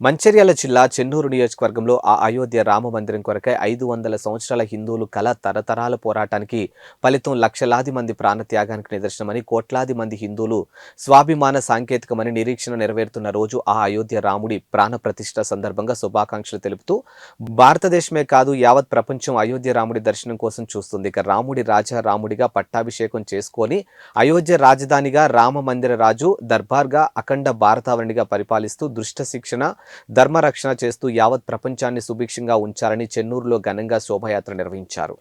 మంచిర్యాల జిల్లా చెన్నూరు నియోజకవర్గంలో ఆ అయోధ్య రామ మందిరం కొరకై ఐదు వందల సంవత్సరాల హిందువులు కల తరతరాల పోరాటానికి ఫలితం లక్షలాది మంది ప్రాణత్యాగానికి నిదర్శనమని కోట్లాది మంది హిందువులు స్వాభిమాన సాంకేతికమని నిరీక్షణ నెరవేరుతున్న రోజు ఆ అయోధ్య రాముడి ప్రాణప్రతిష్ఠ సందర్భంగా శుభాకాంక్షలు తెలుపుతూ భారతదేశమే కాదు యావత్ ప్రపంచం అయోధ్య రాముడి దర్శనం కోసం చూస్తుంది. ఇక రాముడి రాజా రాముడిగా పట్టాభిషేకం చేసుకొని అయోధ్య రాజధానిగా రామ మందిర రాజు దర్బార్గా అఖండ భారతావరణిగా పరిపాలిస్తూ దృష్ట శిక్షణ ధర్మరక్షణ చేస్తూ యావత్ ప్రపంచాన్ని సుభిక్షంగా ఉంచాలని చెన్నూరులో ఘనంగా శోభయాత్ర నిర్వహించారు.